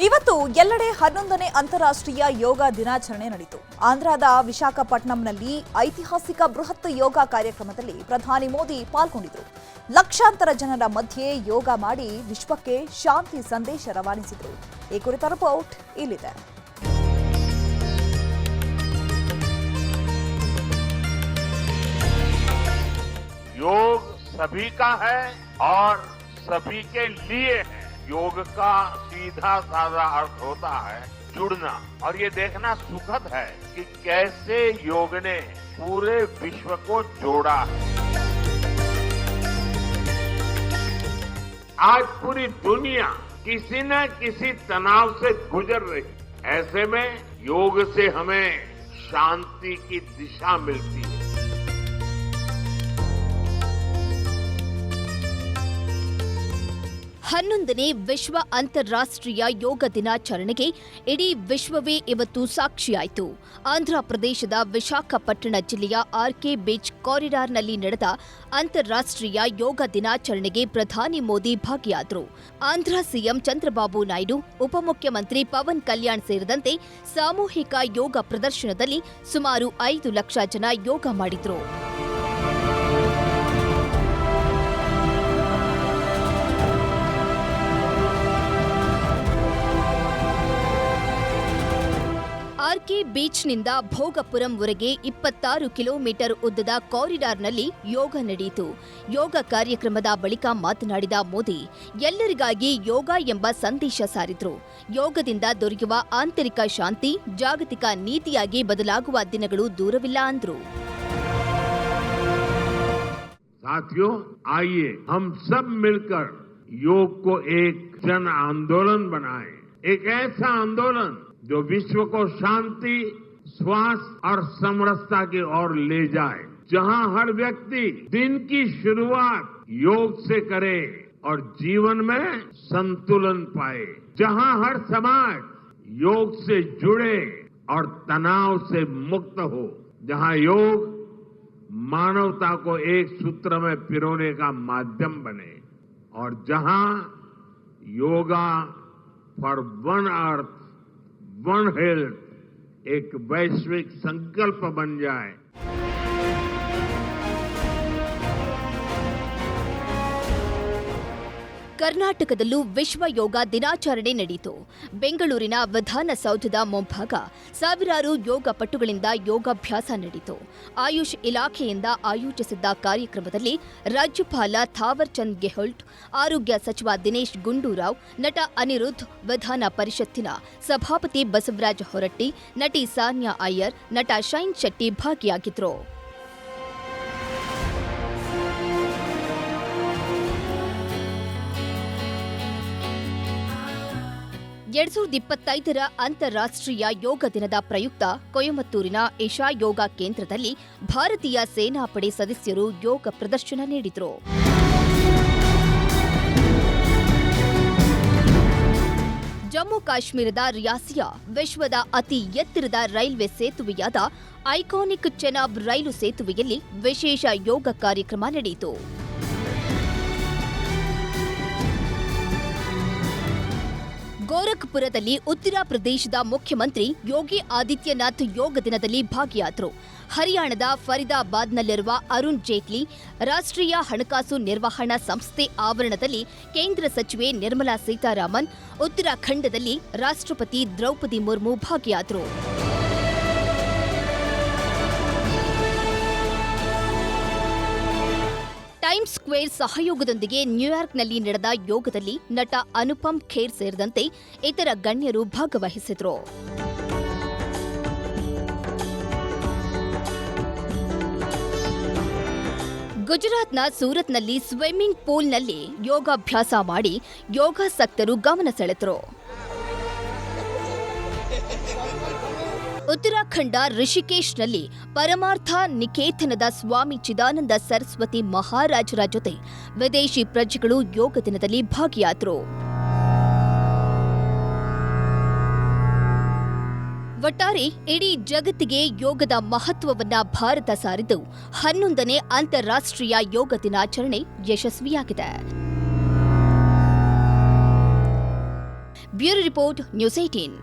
ಇವತ್ತು ಎಲ್ಲೆಡೆ ಹನ್ನೊಂದನೇ ಅಂತಾರಾಷ್ಟ್ರೀಯ ಯೋಗ ದಿನಾಚರಣೆ ನಡೆಯಿತು ಆಂಧ್ರದ ವಿಶಾಖಪಟ್ಟಣಂನಲ್ಲಿ ಐತಿಹಾಸಿಕ ಬೃಹತ್ ಯೋಗ ಕಾರ್ಯಕ್ರಮದಲ್ಲಿ ಪ್ರಧಾನಿ ಮೋದಿ ಪಾಲ್ಗೊಂಡಿದ್ದರು ಲಕ್ಷಾಂತರ ಜನರ ಮಧ್ಯೆ ಯೋಗ ಮಾಡಿ ವಿಶ್ವಕ್ಕೆ ಶಾಂತಿ ಸಂದೇಶ ರವಾನಿಸಿದರು ಈ ಕುರಿತ ರಿಪೋರ್ಟ್ ಇಲ್ಲಿದೆ योग सभी का है और सभी के लिए है योग का सीधा साधा अर्थ होता है जुड़ना। और ये देखना सुखद है कि कैसे योग ने पूरे विश्व को जोड़ा है। आज पूरी दुनिया किसी न किसी तनाव से गुजर रही। ऐसे में योग से हमें शांति की दिशा मिलती है। ಹನ್ನೊಂದನೇ ವಿಶ್ವ ಅಂತಾರಾಷ್ಟ್ರೀಯ ಯೋಗ ದಿನಾಚರಣೆಗೆ ಇಡೀ ವಿಶ್ವವೇ ಇವತ್ತು ಸಾಕ್ಷಿಯಾಯಿತು. ಆಂಧ್ರಪ್ರದೇಶದ ವಿಶಾಖಪಟ್ಟಣ ಜಿಲ್ಲೆಯ ಆರ್ಕೆ ಬೀಚ್ ಕಾರಿಡಾರ್ನಲ್ಲಿ ನಡೆದ ಅಂತಾರಾಷ್ಟ್ರೀಯ ಯೋಗ ದಿನಾಚರಣೆಗೆ ಪ್ರಧಾನಿ ಮೋದಿ ಭಾಗಿಯಾದರು. ಆಂಧ್ರ ಸಿಎಂ ಚಂದ್ರಬಾಬು ನಾಯ್ಡು, ಉಪಮುಖ್ಯಮಂತ್ರಿ ಪವನ್ ಕಲ್ಯಾಣ್ ಸೇರಿದಂತೆ ಸಾಮೂಹಿಕ ಯೋಗ ಪ್ರದರ್ಶನದಲ್ಲಿ ಸುಮಾರು ಐದು ಲಕ್ಷ ಜನ ಯೋಗ ಮಾಡಿದ್ರು. ಆರ್ಕೆ ಬೀಚ್ನಿಂದ ಭೋಗಪುರಂವರೆಗೆ ಇಪ್ಪತ್ತಾರು ಕಿಲೋಮೀಟರ್ ಉದ್ದದ ಕಾರಿಡಾರ್ನಲ್ಲಿ ಯೋಗ ನಡೆಯಿತು ಯೋಗ ಕಾರ್ಯಕ್ರಮದ ಬಳಿಕ ಮಾತನಾಡಿದ ಮೋದಿ ಎಲ್ಲರಿಗಾಗಿ ಯೋಗ ಎಂಬ ಸಂದೇಶ ಸಾರಿದ್ರು ಯೋಗದಿಂದ ದೊರೆಯುವ ಆಂತರಿಕ ಶಾಂತಿ ಜಾಗತಿಕ ನೀತಿಯಾಗಿ ಬದಲಾಗುವ ದಿನಗಳು ದೂರವಿಲ್ಲ ಅಂದ್ರು साथियों आइए हम सब मिलकर योग को एक जन आंदोलन बनाएं एक ऐसा आंदोलन जो विश्व को शांति, स्वास्थ्य और समरसता की ओर ले जाए, जहाँ हर व्यक्ति दिन की शुरुआत योग से करे और जीवन में संतुलन पाए, जहाँ हर समाज योग से जुड़े और तनाव से मुक्त हो, जहाँ योग मानवता को एक सूत्र में पिरोने का माध्यम बने, और जहाँ yoga for one earth one health एक वैश्विक संकल्प बन जाए। ಕರ್ನಾಟಕದಲ್ಲೂ ವಿಶ್ವ ಯೋಗ ದಿನಾಚರಣೆ ನಡೆಯಿತು ಬೆಂಗಳೂರಿನ ವಿಧಾನಸೌಧದ ಮುಂಭಾಗ ಸಾವಿರಾರು ಯೋಗ ಪಟುಗಳಿಂದ ಯೋಗಾಭ್ಯಾಸ ನಡೆಯಿತು ಆಯುಷ್ ಇಲಾಖೆಯಿಂದ ಆಯೋಜಿಸಿದ್ದ ಕಾರ್ಯಕ್ರಮದಲ್ಲಿ ರಾಜ್ಯಪಾಲ ಥಾವರ್ ಚಂದ್ ಗೆಹ್ಲೋಟ್, ಆರೋಗ್ಯ ಸಚಿವ ದಿನೇಶ್ ಗುಂಡೂರಾವ್, ನಟ ಅನಿರುದ್ಧ್, ವಿಧಾನ ಪರಿಷತ್ತಿನ ಸಭಾಪತಿ ಬಸವರಾಜ ಹೊರಟ್ಟಿ, ನಟಿ ಸಾನ್ಯಾ ಅಯ್ಯರ್, ನಟ ಶೈನ್ ಶೆಟ್ಟಿ ಭಾಗಿಯಾಗಿದ್ರು. ಎರಡ್ ಸಾವಿರದ ಇಪ್ಪತ್ತೈದರ ಅಂತಾರಾಷ್ಟ್ರೀಯ ಯೋಗ ದಿನದ ಪ್ರಯುಕ್ತ ಕೊಯಮತ್ತೂರಿನ ಇಶಾ ಯೋಗ ಕೇಂದ್ರದಲ್ಲಿ ಭಾರತೀಯ ಸೇನಾಪಡೆ ಸದಸ್ಯರು ಯೋಗ ಪ್ರದರ್ಶನ ನೀಡಿದರು. ಜಮ್ಮು ಕಾಶ್ಮೀರದ ರಿಯಾಸಿಯಾ ವಿಶ್ವದ ಅತಿ ಎತ್ತರದ ರೈಲ್ವೆ ಸೇತುವೆಯಾದ ಐಕಾನಿಕ್ ಚೆನಾಬ್ ರೈಲು ಸೇತುವೆಯಲ್ಲಿ ವಿಶೇಷ ಯೋಗ ಕಾರ್ಯಕ್ರಮ ನಡೆಯಿತು. ಗೋರಖ್ಪುರದಲ್ಲಿ ಉತ್ತರ ಪ್ರದೇಶದ ಮುಖ್ಯಮಂತ್ರಿ ಯೋಗಿ ಆದಿತ್ಯನಾಥ್ ಯೋಗ ದಿನದಲ್ಲಿ ಭಾಗಿಯಾದರು. ಹರಿಯಾಣದ ಫರಿದಾಬಾದ್ನಲ್ಲಿರುವ ಅರುಣ್ ಜೇಟ್ಲಿ ರಾಷ್ಟ್ರೀಯ ಹಣಕಾಸು ನಿರ್ವಹಣಾ ಸಂಸ್ಥೆ ಆವರಣದಲ್ಲಿ ಕೇಂದ್ರ ಸಚಿವೆ ನಿರ್ಮಲಾ ಸೀತಾರಾಮನ್, ಉತ್ತರಾಖಂಡದಲ್ಲಿ ರಾಷ್ಟ್ರಪತಿ ದ್ರೌಪದಿ ಮುರ್ಮು ಭಾಗಿಯಾದರು. ಟೈಮ್ಸ್ ಸ್ಕ್ವೇರ್ ಸಹಯೋಗದೊಂದಿಗೆ ನ್ಯೂಯಾರ್ಕ್ನಲ್ಲಿ ನಡೆದ ಯೋಗದಲ್ಲಿ ನಟ ಅನುಪಮ್ ಖೇರ್ ಸೇರಿದಂತೆ ಇತರ ಗಣ್ಯರು ಭಾಗವಹಿಸಿದರು. ಗುಜರಾತ್ನ ಸೂರತ್ನಲ್ಲಿ ಸ್ವಿಮ್ಮಿಂಗ್ ಪೂಲ್ನಲ್ಲಿ ಯೋಗಾಭ್ಯಾಸ ಮಾಡಿ ಯೋಗಾಸಕ್ತರು ಗಮನ ಸೆಳೆದರು. ಉತ್ತರಾಖಂಡ ಋಷಿಕೇಶ್ನಲ್ಲಿ ಪರಮಾರ್ಥ ನಿಕೇತನದ ಸ್ವಾಮಿ ಚಿದಾನಂದ ಸರಸ್ವತಿ ಮಹಾರಾಜರ ಜೊತೆ ವಿದೇಶಿ ಪ್ರಜೆಗಳು ಯೋಗ ದಿನದಲ್ಲಿ ಭಾಗಿಯಾದರು. ಒಟ್ಟಾರೆ ಇಡೀ ಜಗತ್ತಿಗೆ ಯೋಗದ ಮಹತ್ವವನ್ನ ಭಾರತ ಸಾರಿದ್ದು ಹನ್ನೊಂದನೇ ಅಂತಾರಾಷ್ಟ್ರೀಯ ಯೋಗ ದಿನಾಚರಣೆ ಯಶಸ್ವಿಯಾಗಿದೆ. Bureau report news eighteen